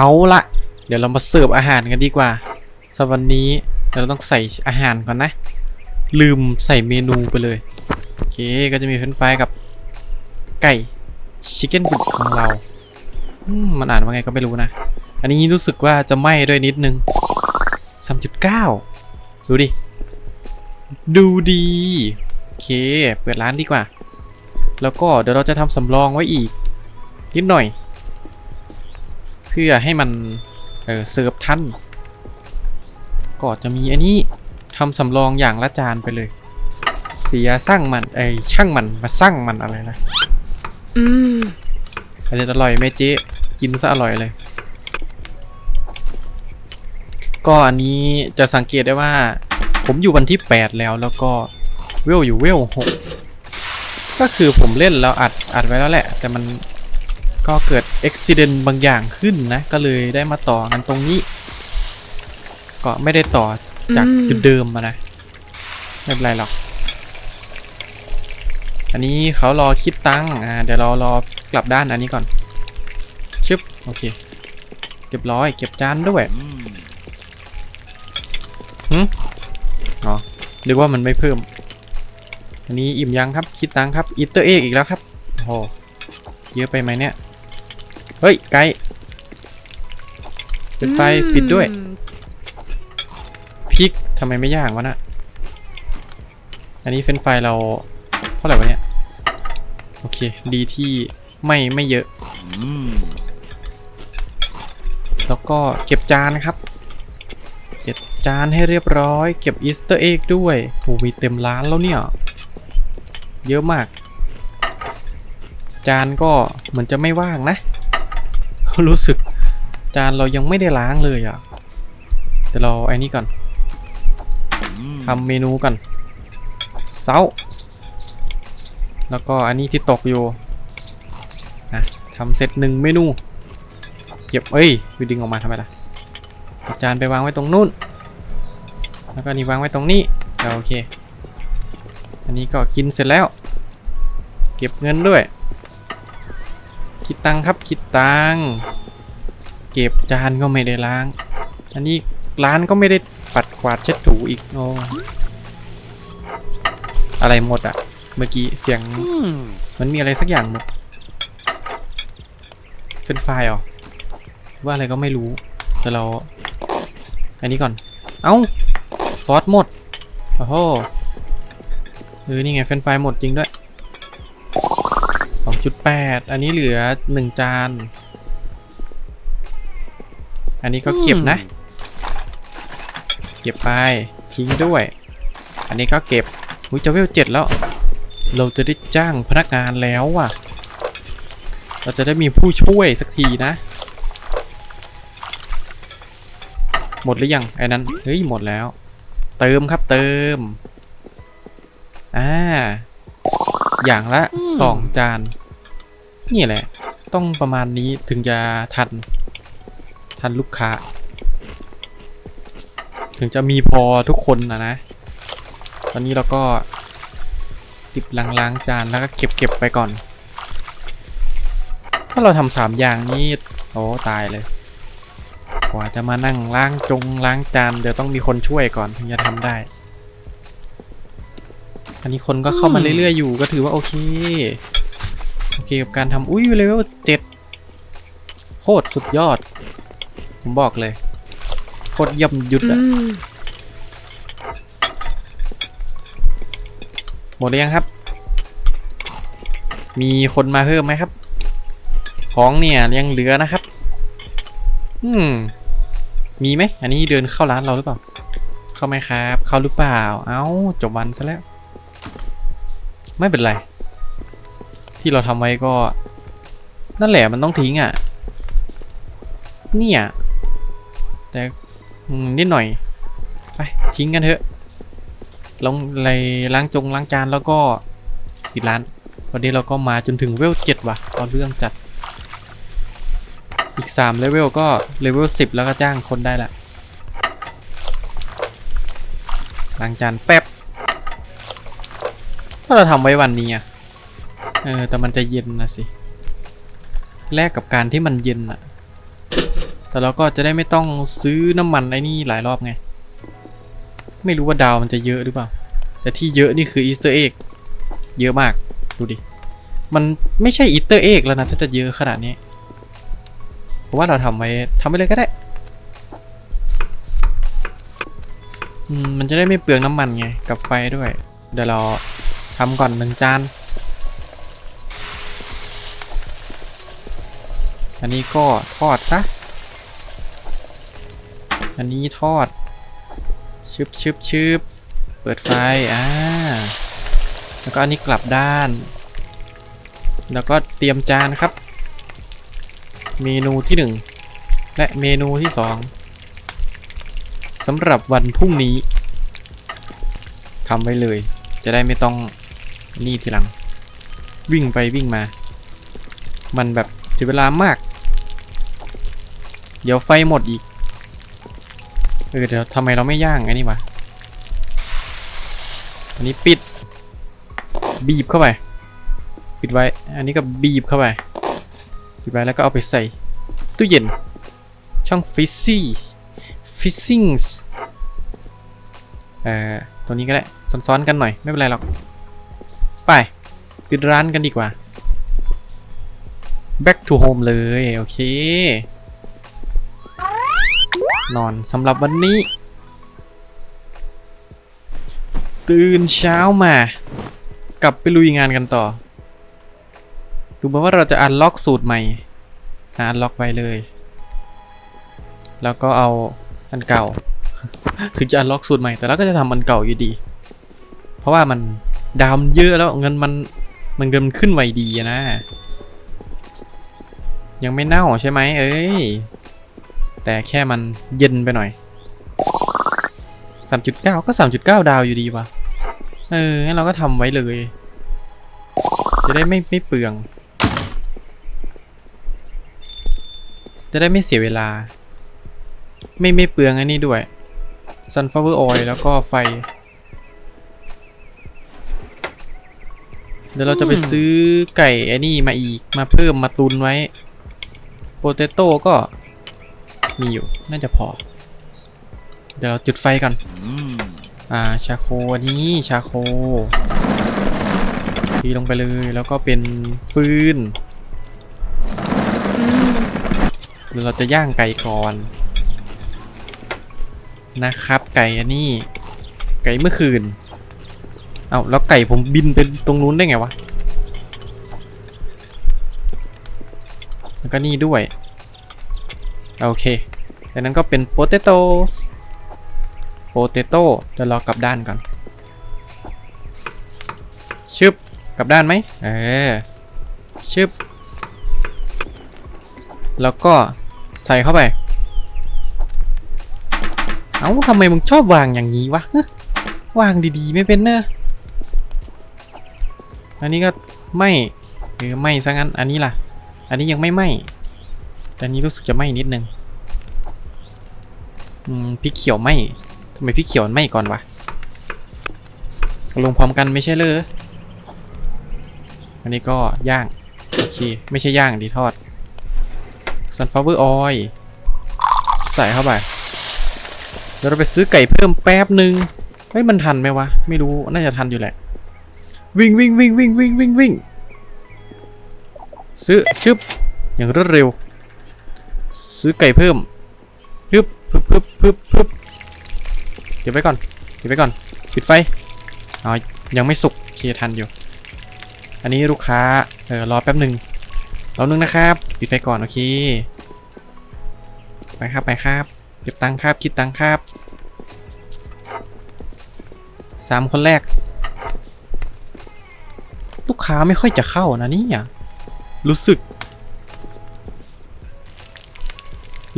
เอาละเดี๋ยวเรามาเสิร์ฟอาหารกันดีกว่าสำหรับวันนี้เราต้องใส่อาหารก่อนนะ ลืมใส่เมนูไปเลยโอเคก็จะมีเฟรนฟรายกับไก่ชิคเก้นบุกของเราอืมมันอ่านว่าไงก็ไม่รู้นะ อันนี้รู้สึกว่าจะไหม้ด้วยนิดนึง 3.9 ดูดิ ดูดี โอเค เปิดร้านดีกว่า แล้วก็เดี๋ยวเราจะทำสำรองไว้อีก นิดหน่อย เพื่อให้มัน เออเสิร์ฟทันก็จะมีอันนี้ทำสำรองอย่างละจานไปเลย เสียสร้างมันไอยช่างมันมาสร้างมันอะไรนะอืมอันนี้อร่อยไหมเจ๊กินซะอร่อยเลย ก็อันนี้จะสังเกตได้ว่า ผมอยู่วันที่ 8 แล้วแล้วก็เวลอยู่เวล6ก็คือผมเล่นแล้วอัดอัดไว้แล้วแหละ แต่มัน ก็เกิดอุบิเหตุบางอย่างขึ้นนะ ก็เลยได้มาต่อกันตรงนี้ ก็ไม่ได้ต่อจากจุดเดิมมานะ ไม่เป็นไรหรอก อันนี้เขารอคิดตังค์อ่าเดี๋ยวเรารอกลับด้านอันนี้ก่อน ชึบ โอเค เรียบร้อย เก็บจานด้วยหืมอ๋อนึกว่ามันไม่เพิ่ม อันนี้อิ่มยังครับ คิดตังค์ครับอีเตอร์เอกอีกแล้วครับ โอ้โหเยอะไปไหมเนี่ย เฮ้ย ไกด์ปิดไฟปิดด้วยอืมพริกทำไมไม่ย่างวะนะอันนี้เฟรนช์ฟรายเราเท่าไหร่วะเนี่ย โอเค ดีที่ไม่ไม่เยอะ แล้วก็เก็บจานครับ เก็บจานให้เรียบร้อย เก็บอีสเตอร์เอ็กด้วยโหมีเต็มร้านแล้วเนี่ย เยอะมาก จานก็เหมือนจะไม่ว่างนะ รู้สึกจานเรายังไม่ได้ล้างเลยอะเดี๋ยวเราไอ้นี่ก่อนทำเมนูก่อนเซาแล้วก็อันนี้ที่ตกอยู่นะทำเสร็จหนึ่งเมนู เก็บเอ้ยไปดึงออกมาทำไมล่ะเอาจานไปวางไว้ตรงนู้น แล้วก็นี่วางไว้ตรงนี้เอาโอเค อันนี้ก็กินเสร็จแล้ว เก็บเงินด้วย คิดตังค์ครับ คิดตังค์เก็บจานก็ไม่ได้ล้าง อันนี้ร้านก็ไม่ได้ปัดกวาดเช็ดถูอีกโอ้อะไรหมดอะเมื่อกี้เสียงมันมีอะไรสักอย่างหมดเป็นไฟล์เหรอว่าอะไรก็ไม่รู้ แต่เรา อันนี้ก่อน เอ้า ซอสหมด โอ้โหเออนี่ไงเฟรนช์ฟรายหมดจริงด้วย 2.8อันนี้เหลือ 1 จาน อันนี้ก็เก็บนะ เก็บไปทิ้งด้วย อันนี้ก็เก็บอุ้ยจะเวลเจ็ดแล้ว เราจะได้จ้างพนักงานแล้วว่ะ เราจะได้มีผู้ช่วยสักทีนะ หมดหรือยังไอ้นั้น เฮ้ยหมดแล้ว เติมครับเติม อ่าอย่างละสองจาน นี่แหละ ต้องประมาณนี้ถึงจะทัน ทันลูกค้า ถึงจะมีพอทุกคนนะนะ ตอนนี้เราก็ติดล้างๆจานแล้วก็เก็บเก็บไปก่อน ถ้าเราทำสามอย่างนี้ โอ้ตายเลย กว่าจะมานั่งล้างจงล้างจานเดี๋ยวต้องมีคนช่วยก่อนถึงจะทำได้ อันนี้คนก็เข้ามาเรื่อยๆอยู่ก็ถือว่าโอเค โอเคกับการทำอุ้ยเลเวลเจ็ดโคตรสุดยอด ผมบอกเลย โคตรเยี่ยมยุดอือะมหมดหรือยังครับ มีคนมาเพิ่มไหมครับ ของเนี่ยยังเหลือนะครับ อืม มีไหม อันนี้เดินเข้าร้านเราหรือเปล่า เข้าไหมครับ เข้าหรือเปล่า เอ้า จบวันซะแล้ว ไม่เป็นไร ที่เราทำไว้ก็ นั่นแหละมันต้องทิ้งอะ เนี่ย แต่นิดหน่อย ไป ทิ้งกันเถอะลงไรล้างจงล้างจานแล้วก็ปิดร้าน วันนี้เราก็มาจนถึงเวลเจ็ดว่ะเอาเรื่องจัด อีก3เลเวลก็เลเวล10แล้วก็จ้างคนได้ละล้างจานแป๊บ ถ้าเราทำไว้วันนี้อะ เออ แต่มันจะเย็นนะสิ แลกกับการที่มันเย็นอะแต่เราก็จะได้ไม่ต้องซื้อน้ำมันไอ้นี่หลายรอบไง ไม่รู้ว่าดาวมันจะเยอะหรือเปล่า แต่ที่เยอะนี่คืออีสเตอร์เอ็กเยอะมาก ดูดิ มันไม่ใช่อีสเตอร์เอ็กแล้วนะถ้าจะเยอะขนาดนี้ผมว่าเราทำไว้ทำไปเลยก็ได้ มันจะได้ไม่เปลืองน้ำมันไง กับไฟด้วย เดี๋ยวเราทำก่อนหนึ่งจาน อันนี้ก็ทอดซะ อันนี้ทอด ชึบชึบชึบเปิดไฟ อ่า แล้วก็อันนี้กลับด้าน แล้วก็เตรียมจานครับ เมนูที่หนึ่งและเมนูที่สองสำหรับวันพรุ่งนี้ทำไว้เลย จะได้ไม่ต้องนี่ทีหลัง วิ่งไปวิ่งมา มันแบบเสียเวลามาก เดี๋ยวไฟหมดอีก เออเดี๋ยวทำไมเราไม่ย่างไอ้นี่วะอันนี้ปิด บีบเข้าไป ปิดไว้ อันนี้ก็บีบเข้าไป ปิดไว้แล้วก็เอาไปใส่ ตู้เย็น ช่องฟิซซี่ฟิซซิงส์เอ่อตัวนี้ก็ได้ ซ้อนๆกันหน่อย ไม่เป็นไรหรอก ไป ปิดร้านกันดีกว่า back to home เลย โอเค นอนสำหรับวันนี้ ตื่นเช้ามากลับไปลุยงานกันต่อ ดูเหมือนว่าเราจะอันล็อกสูตรใหม่อันล็อกไว้เลย แล้วก็เอาอันเก่า ถึงจะอันล็อกสูตรใหม่แต่เราก็จะทำอันเก่าอยู่ดี เพราะว่ามันดาวมันเยอะแล้วเงินมันมันเงินมันขึ้นไวดีนะ ยังไม่เน่าใช่ไหมเอ้ย แต่แค่มันเย็นไปหน่อย 3.9 ก็ 3.9 ดาวอยู่ดีวะเอองั้นเราก็ทำไว้เลย จะได้ไม่ไม่เปลือง จะได้ไม่เสียเวลา ไม่ไม่เปลืองอันนี้ด้วย sunflower oil แล้วก็ไฟ เดี๋ยวเราจะไปซื้อไก่ไอ้นี่มาอีกมาเพิ่มมาตุนไว้ โปเตโต้ก็ มีอยู่ น่าจะพอ เดี๋ยวเราจุดไฟก่อน อ่า ชาโคอันนี้ ชาโคทีลงไปเลย แล้วก็เป็นฟืนอืมเดี๋ยวเราจะย่างไก่ก่อน นะครับ ไก่อันนี้ ไก่เมื่อคืน เอาแล้วไก่ผมบินไปตรงนู้นได้ไงวะ แล้วก็นี่ด้วย โอเคจากนั้นก็เป็นโปเตโต้โปเตโต้เดี๋ยวรอกลับด้านก่อน ชึบ กลับด้านไหมเออ ชึบ แล้วก็ใส่เข้าไป เอ้าทำไมมึงชอบวางอย่างนี้วะ วางดีๆ ไม่เป็นเนอะอันนี้ก็ไม่หรือไม่ซะงั้น อันนี้ล่ะ อันนี้ยังไม่ไหม แต่นี้รู้สึกจะไหมนิดนึง อืมพริกเขียวไหมทำไมพริกเขียวไหมก่อนวะ ลงพร้อมกันไม่ใช่เลยอันนี้ก็ย่าง โอเค ไม่ใช่ย่างดีทอด sunflower oil ใส่เข้าไปเดี๋ยวเราไปซื้อไก่เพิ่มแป๊บหนึ่งเฮ้ยมันทันไหมวะ ไม่รู้ น่าจะทันอยู่แหละ วิ่งวิ่งวิ่งวิ่งวิ่งวิ่งวิ่งซื้อชึบอย่างรวดเร็ว ซื้อไก่เพิ่มฮึบพึบพึบพึบพึบเก็บไว้ก่อนเก็บไว้ก่อนปิดไฟอ๋อยังไม่สุกโอเคทันอยู่ อันนี้ลูกค้าเออรอแป๊บหนึ่งรอนึงนะครับ ปิดไฟก่อนโอเคไปครับไปครับเก็บตังค์ครับคิดตังค์ครับสามคนแรก ลูกค้าไม่ค่อยจะเข้านะนี่รู้สึก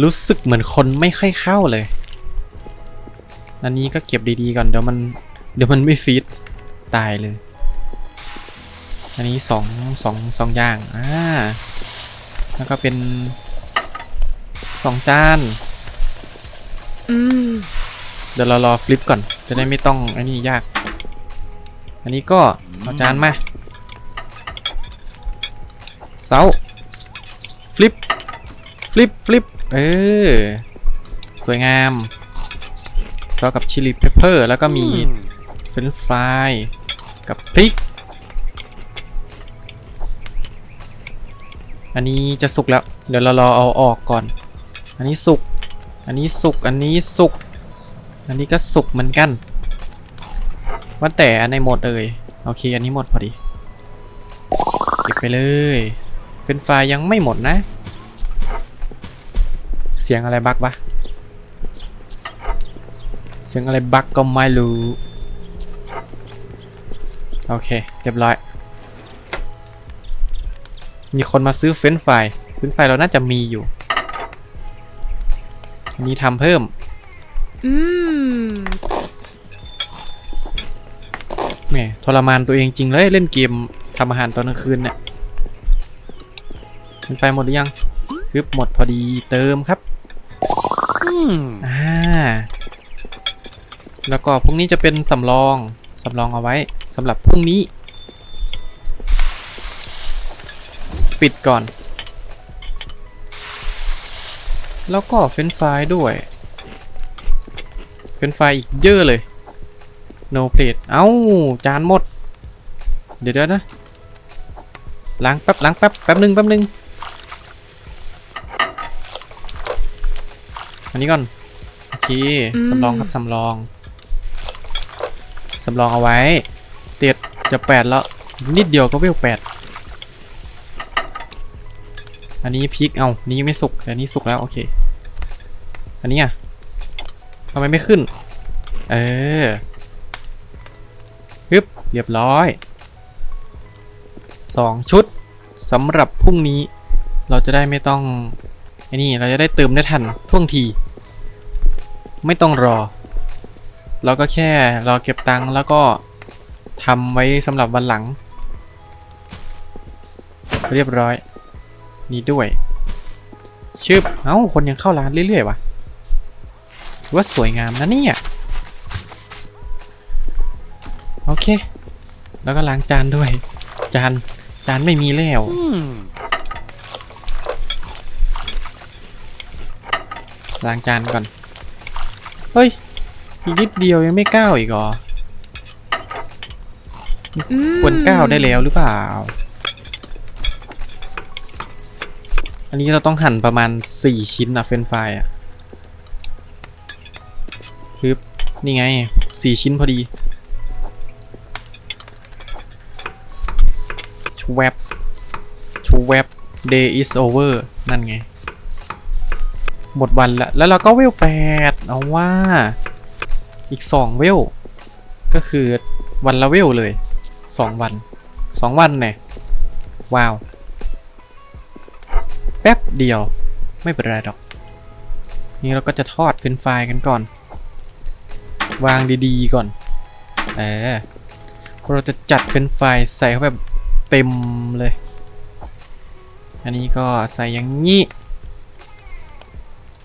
รู้สึกเหมือนคนไม่ค่อยเข้าเลย อันนี้ก็เก็บดีๆก่อนเดี๋ยวมัน เดี๋ยวมันไม่ฟีดตายเลย อันนี้สองสองสองอย่าง อ่า แล้วก็เป็นสองจานอืมเดี๋ยวเรารอฟลิปก่อน จะได้ไม่ต้องอันนี้ยาก อันนี้ก็เอาจานมาเซาฟลิป ฟลิป ฟลิป เออ สวยงามซอสกับชิลลี่เพปเปอร์ แล้วก็มีเฟรนช์ฟรายกับพริก อันนี้จะสุกแล้ว เดี๋ยวเรารอเอาออกก่อน อันนี้สุก อันนี้สุก อันนี้สุก อันนี้ก็สุกเหมือนกัน ว่าแต่อันไหนหมดเอ่ยโอเค อันนี้หมดพอดี เก็บไปเลย เป็นไฟล์ยังไม่หมดนะเสียงอะไรบักวะเสียงอะไรบักก็ไม่รู้ โอเค เรียบร้อย มีคนมาซื้อเฟรนช์ฟรายเฟรนช์ฟรายเราน่าจะมีอยู่อันนี้ทำเพิ่ม อืมแหมทรมานตัวเองจริงเลยเล่นเกมทำอาหารตอนกลางคืนเนี่ยมันไปหมดหรือยังปึ๊บหมดพอดีเติมครับ อ่า แล้วก็พรุ่งนี้จะเป็นสำรองสำรองเอาไว้สำหรับพรุ่งนี้ ปิดก่อน แล้วก็เฟรนช์ฟด้วยเฟรนช์ฟอีกเยอะเลย no plate เอ้า จานหมดเดี๋ยวเดี๋ยวนะ ล้างแป๊บล้างแป๊บแป๊บหนึ่งแป๊บหนึ่ง อันนี้ก่อนโอเคอืม สำรองครับสำรองสำรองเอาไว้ เตียดจะแปดแล้วนิดเดียวก็เวลแปดอันนี้พริกเอานี้ยังไม่สุกแต่อันนี้สุกแล้วโอเค อันนี้อะทำไมไม่ขึ้น เออฮึบเรียบร้อยสองชุดสำหรับพรุ่งนี้ เราจะได้ไม่ต้องไอ้นี่เราจะได้เติมได้ทันท่วงที ไม่ต้องรอ เราก็แค่รอเก็บตังค์แล้วก็ทำไว้สำหรับวันหลัง เรียบร้อย นี่ด้วย ชึบ เอ้า คนยังเข้าร้านเรื่อยๆวะว่าสวยงามนะเนี่ย โอเค แล้วก็ล้างจานด้วย จาน จานไม่มีแล้วล้างจานก่อน เฮ้ย อีกนิดเดียวยังไม่ก้าวอีกเหรออืมควรก้าวได้แล้วหรือเปล่า อันนี้เราต้องหั่นประมาณ4ชิ้นอะเฟรนช์ฟรายอะปึ๊บนี่ไง4ชิ้นพอดีชวบชวบ day is over นั่นไง หมดวันละ แล้วเราก็เวลแปด เอาว่า อีกสองเวล ก็คือวันละเวลเลยสองวันสองวันเนี่ยว้าว แป๊บเดียวไม่เป็นไรหรอก นี่เราก็จะทอดเฟรนฟรายกันก่อน วางดีๆก่อน เออเราจะจัดเฟรนฟรายใส่เข้าแบบเต็มเลย อันนี้ก็ใส่อย่างนี้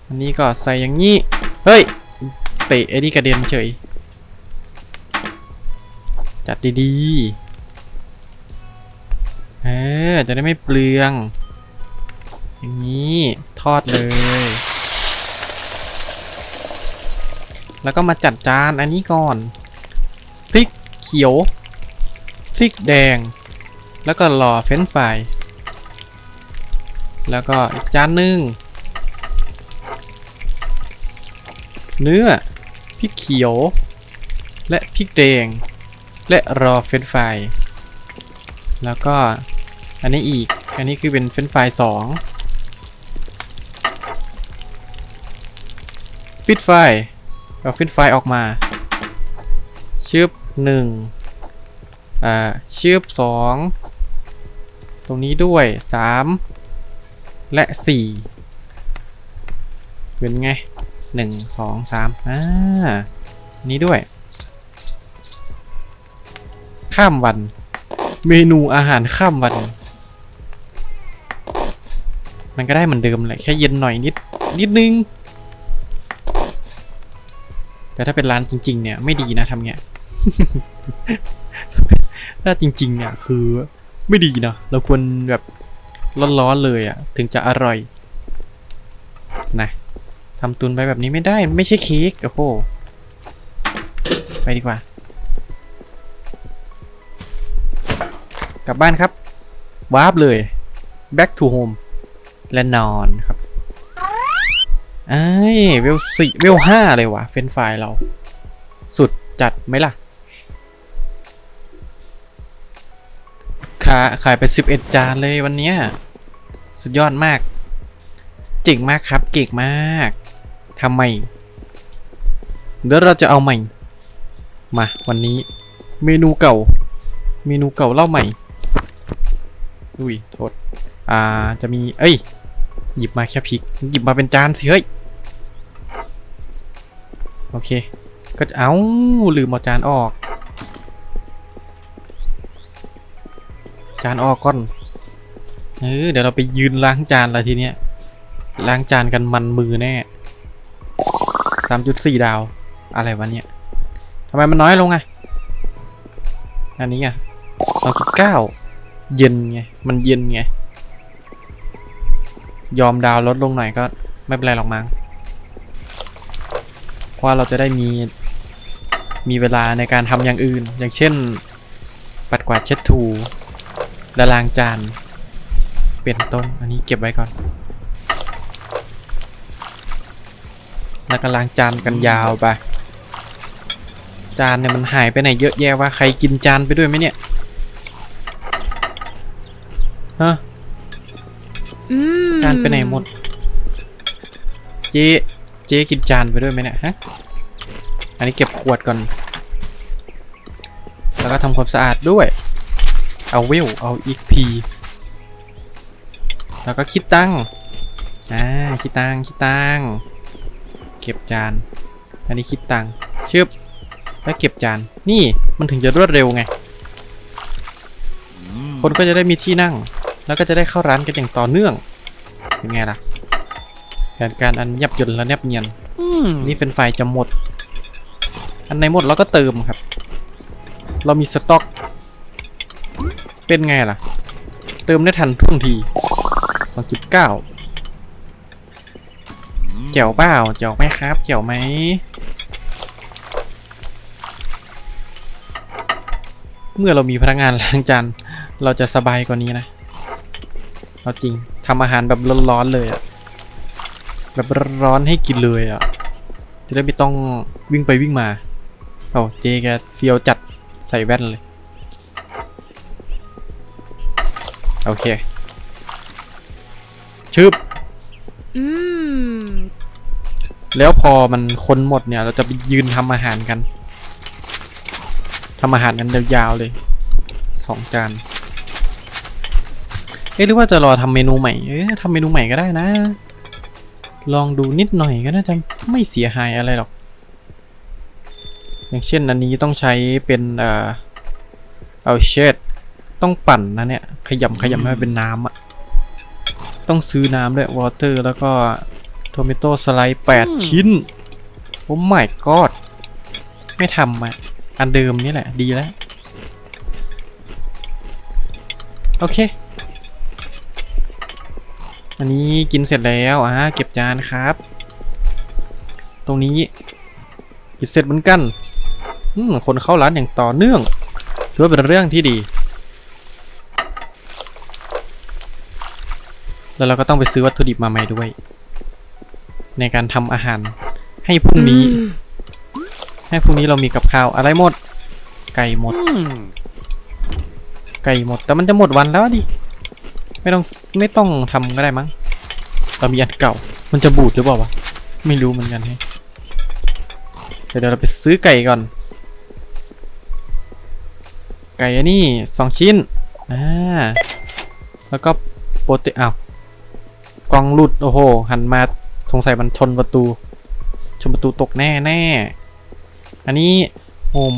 อันนี้ก็ใส่อย่างนี้ เฮ้ยเตะไอ้นี่กระเด็นเฉย จัดดีๆเออจะได้ไม่เปลือง อย่างนี้ทอดเลย แล้วก็มาจัดจานอันนี้ก่อน พริกเขียว พริกแดง แล้วก็รอเฟรนช์ฟรายแล้วก็อีกจานนึ่ง เนื้อพริกเขียว และพริกแดง และรอเฟรนฟรายแล้วก็อันนี้อีก อันนี้คือเป็นเฟรนฟรายสองปิดไฟเอาเฟรนช์ฟรายออกมาชืบหนึ่งอ่าชืบสองตรงนี้ด้วยสามและสี่เป็นไง หนึ่งสองสามอ่านนี้ด้วย ข้ามวัน เมนูอาหารข้ามวัน มันก็ได้เหมือนเดิมแหละแค่เย็นหน่อยนิด นิดนึง แต่ถ้าเป็นร้านจริง ๆ เนี่ย ไม่ดีนะทำเงี้ยถ้าจริง ๆ เนี่ย คือไม่ดีนะเราควรแบบร้อนๆเลยอะ่ะ ถึงจะอร่อยนะ ทำตุนไปแบบนี้ไม่ได้ไม่ใช่เค้กโอ้โหไปดีกว่า กลับบ้านครับวาร์ปเลย back to home และนอนครับเอ้ยเวลสี่เวลห้าเลยวะเฟนช์ฟเรา สุดจัดไหมล่ะ ขายขายไป 11 จานเลยวันเนี้ยสุดยอดมากเจ๋งมากครับ เก่งมาก ทำไม เดี๋ยวเราจะเอาใหม่ มาวันนี้ เมนูเก่า เมนูเก่าเล่าใหม่ อุ้ยโทษ อ่าจะมี เอ้ย หยิบมาแค่พริก หยิบมาเป็นจานสิเฮ้ย โอเค ก็จะเอาลืมเอาจานออก จานออกก่อนเออเดี๋ยวเราไปยืนล้างจานอะทีเนี้ยล้างจานกันมันมือแน่ สามจุดสี่ดาว อะไรวะเนี่ยทำไมมันน้อยลงอะอันนี้อะสองจุดเก้าเย็นไง มันเย็นไง ยอมดาวลดลงหน่อยก็ไม่เป็นไรหรอกมั้งเพราะว่าเราจะได้มี มีเวลาในการทำอย่างอื่น อย่างเช่น ปัดกวาดเช็ดถูและล้างจาน เป็นต้น อันนี้เก็บไว้ก่อน แล้วก็ล้างจานกันยาวไปจานเนี่ยมันหายไปไหนเยอะแยะวะใครกินจานไปด้วยไหมเนี่ยฮะอืมจานไปไหนหมด เจ๊เจ๊กินจานไปด้วยไหมเนี่ยฮะอันนี้เก็บขวดก่อน แล้วก็ทำความสะอาดด้วย เอาเวลเอาอีกพีแล้วก็คิดตังค์อ่าคิดตังค์คิดตังค์ เก็บจาน อันนี้คิดตังค์ชึบแล้วเก็บจาน นี่มันถึงจะรวดเร็วไง คนก็จะได้มีที่นั่ง แล้วก็จะได้เข้าร้านกันอย่างต่อเนื่อง เป็นไงล่ะ แผนการอันยับยนต์และแนบเนียนนี่เป็นไฟจะหมด อันไหนหมดเราก็เติมครับ เรามีสต็อก เป็นไงล่ะ เติมได้ทันท่วงที 2.9 เจ๋วเปล่าเจ๋วไหมครับเจ๋วไหมเมื่อเรามีพนักงานล้างจานเราจะสบายกว่านี้นะเอาจริงทำอาหารแบบร้อนๆเลยอะแบบร้อนให้กินเลยอะจะได้ไม่ต้องวิ่งไปวิ่งมาโอ้เจแกเฟียวจัดใส่แว่นเลย โอเคชึบอืม แล้วพอมันคนหมดเนี่ย เราจะไปยืนทำอาหารกันทำอาหารกันยาวๆเลยสองจานเอ๊ะหรือว่าจะรอทำเมนูใหม่เอ๊ะทำเมนูใหม่ก็ได้นะ ลองดูนิดหน่อยก็น่าจะไม่เสียหายอะไรหรอก อย่างเช่นอันนี้ต้องใช้เป็นเอ่อเอาเชดต้องปั่นนะเนี่ย ขยำขยำให้เป็นน้ำอะต้องซื้อน้ำด้วยวอเตอร์แล้วก็ ทมิโต้สไลด์แปดชิ้น โอ้ my god ไม่ทำอะ อันเดิมนี่แหละ ดีแล้ว โอเค อันนี้กินเสร็จแล้วอ่าเก็บจานครับ ตรงนี้กินเสร็จเหมือนกันอืมคนเข้าร้านอย่างต่อเนื่องถือว่าเป็นเรื่องที่ดี แล้วเราก็ต้องไปซื้อวัตถุดิบมาใหม่ด้วย ในการทำอาหาร ให้พรุ่งนี้อืมให้พรุ่งนี้เรามีกับข้าวอะไรหมด ไก่หมด ไก่หมด แต่มันจะหมดวันแล้วดิ ไม่ต้องไม่ต้องทำก็ได้มั้งเรามีอันเก่า มันจะบูดหรือเปล่าวะ ไม่รู้เหมือนกันให้เดี๋ยวเราไปซื้อไก่ก่อน ไก่อันนี้สองชิ้น อ่า แล้วก็โปรตีอ้าวกล่องหลุด โอ้โห หันมา สงสัยมันชนประตู ชนประตูตกแน่แน่ อันนี้โฮม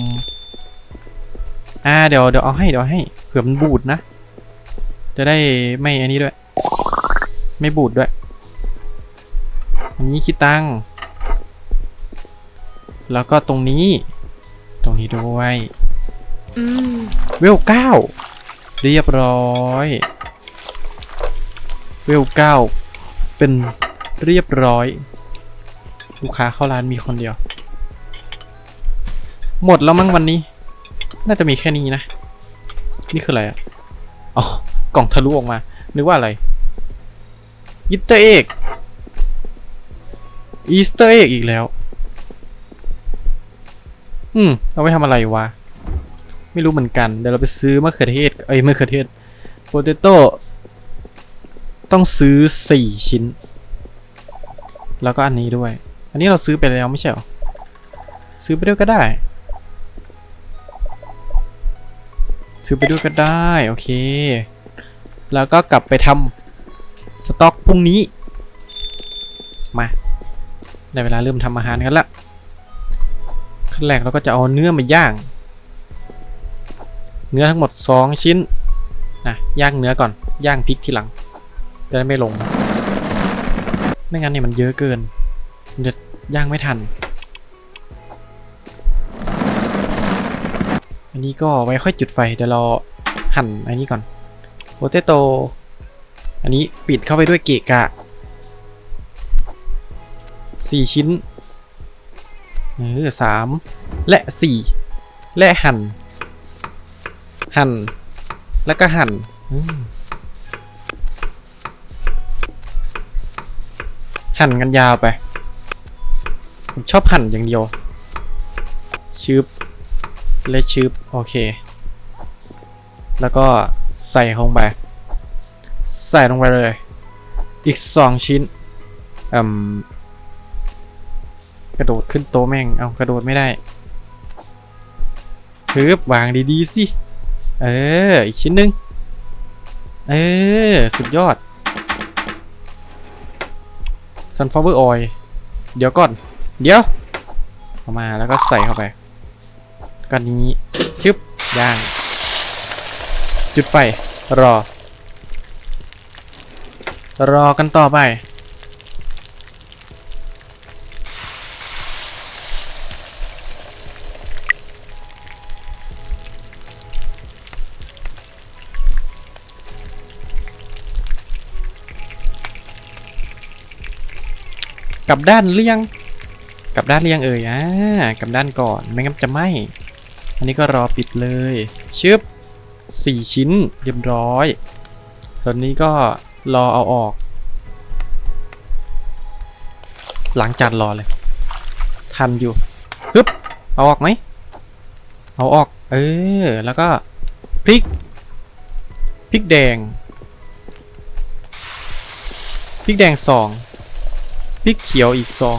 อ่าเดี๋ยวเดี๋ยวเอาให้เดี๋ยวเอาให้เผื่อมันบูดนะ จะได้ไม่อันนี้ด้วย ไม่บูดด้วย อันนี้คิดตังค์แล้วก็ตรงนี้ ตรงนี้ด้วยอืมเวลเก้าเรียบร้อย เวลเก้าเป็น เรียบร้อย ลูกค้าเข้าร้านมีคนเดียว หมดแล้วมั้งวันนี้ น่าจะมีแค่นี้นะ นี่คืออะไรอะอ๋อกล่องทะลุออกมา นึกว่าอะไรอีสเตอร์เอกอีสเตอร์เอกอีกแล้ว อืม เอาไปทำอะไรวะ ไม่รู้เหมือนกัน เดี๋ยวเราไปซื้อมะเขือเทศ เอ้ยมะเขือเทศโปเตโต้ต้องซื้อสี่ชิ้น แล้วก็อันนี้ด้วย อันนี้เราซื้อไปแล้วไม่ใช่หรอ ซื้อไปด้วยก็ได้ ซื้อไปด้วยก็ได้ โอเค แล้วก็กลับไปทำสต็อกพรุ่งนี้ มา ได้เวลาเริ่มทำอาหารกันละ ขั้นแรกเราก็จะเอาเนื้อมาย่าง เนื้อทั้งหมด 2 ชิ้น นะ ย่างเนื้อก่อน ย่างพริกทีหลัง จะได้ไม่ลง ไม่งั้นเนี่ยมันเยอะเกินมันจะย่างไม่ทัน อันนี้ก็ไว้ค่อยจุดไฟเดี๋ยวเราหั่นอันนี้ก่อนโปเตโต อันนี้ปิดเข้าไปด้วยเกะกะสี่ชิ้นเออสามและสี่และหั่น หั่น แล้วก็หั่น หั่นกันยาวไป ผมชอบหั่นอย่างเดียว ชืบและชืบโอเค แล้วก็ใส่ลงไป ใส่ลงไปเลย อีกสองชิ้นอืมกระโดดขึ้นโตแม่ง เอากระโดดไม่ได้ฮึบวางดีๆสิ เออ อีกชิ้นหนึ่งเออ สุดยอด sunflower oil เดี๋ยวก่อน เดี๋ยวเอามาแล้วก็ใส่เข้าไปกันนี้ชึบย่าง จุดไฟรอ รอกันต่อไป กลับด้านหรือยังกลับด้านหรือยังเอ่ยอ่ากลับด้านก่อนไม่งั้นจะไหมอันนี้ก็รอปิดเลยชึบสี่ชิ้นเรียบร้อยตอนนี้ก็รอเอาออก หลังจานรอเลย ทันอยู่ฮึบเอาออกไหมเอาออกเออแล้วก็พริกพริกแดงพริกแดงสอง ริกเขียวอีกสอง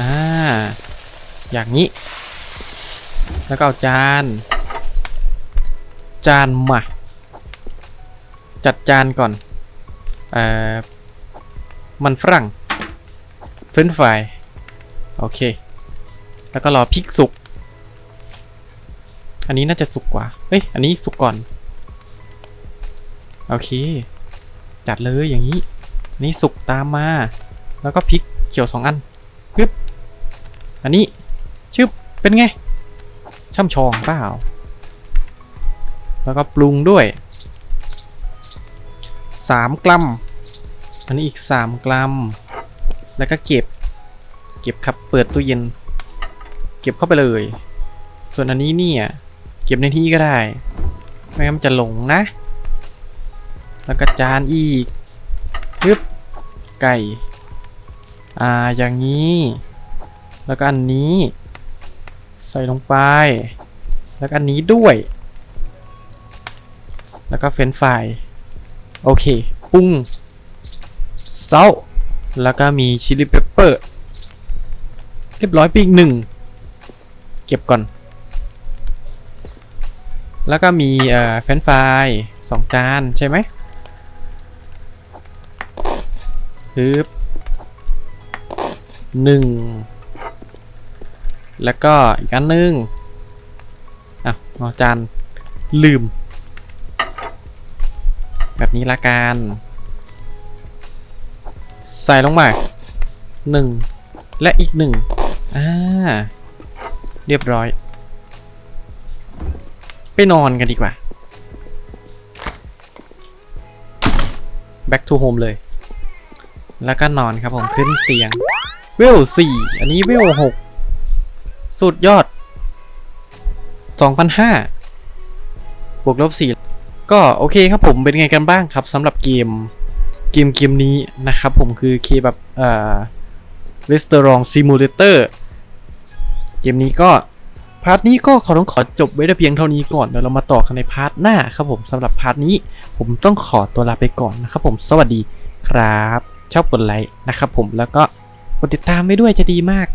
อ่า อย่างนี้ แล้วก็เอาจาน จานมา จัดจานก่อน เอ่อ มันฝรั่งเฟรนช์ฟรายโอเค แล้วก็รอพริกสุก อันนี้น่าจะสุกกว่า เฮ้ย อันนี้สุกก่อน โอเค จัดเลยอย่างนี้ นนี้สุกตามมา แล้วก็พริกเขียวสองอันปึ๊บอันนี้ชึบเป็นไง ช่ำชองเปล่า แล้วก็ปรุงด้วย3กรัม อันนี้อีก 3 กรัม แล้วก็เก็บ เก็บครับเปิดตู้เย็น เก็บเข้าไปเลย ส่วนอันนี้เนี่ย เก็บในที่ก็ได้ ไม่งั้นมันจะหลงนะ แล้วก็จานอีก ปึ๊บไก่ อ่า อย่างนี้ แล้วก็อันนี้ ใส่ลงไป แล้วก็อันนี้ด้วย แล้วก็เฟรนช์ฟโอเคปรุงเซาแล้วก็มีชิลลี่เปปเปอร์ เรียบร้อยไปอีกหนึ่ง เก็บก่อน แล้วก็มีเอ่อเฟรนช์ฟสองจานใช่ไหม ปึ๊บหนึ่งแล้วก็อีกอันหนึงอะเอจานลืม แบบนี้ละกันใส่ลงมาหนึ่งและอีกหนึ่งอ่า เรียบร้อย ไปนอนกันดีกว่า back to home เลย แล้วก็นอนครับผมขึ้นเตียงเวลสี่อันนี้เวลหกสุดยอดสองพันห้าบวกลบสี่ก็โอเคครับผมเป็นไงกันบ้างครับสำหรับเกมเกมเกมนี้นะครับผมคือเคแบบเอ่อ Restaurant Simulator เกมนี้ก็พาร์ทนี้ก็ขอต้องขอจบไว้แต่เพียงเท่านี้ก่อนเดี๋ยวเรามาต่อกันในพาร์ทหน้าครับผมสำหรับพาร์ทนี้ ผมต้องขอตัวลาไปก่อนนะครับผมสวัสดีครับ ชอบกดไลค์นะครับผมแล้วก็กดติดตามไว้ด้วยจะดีมาก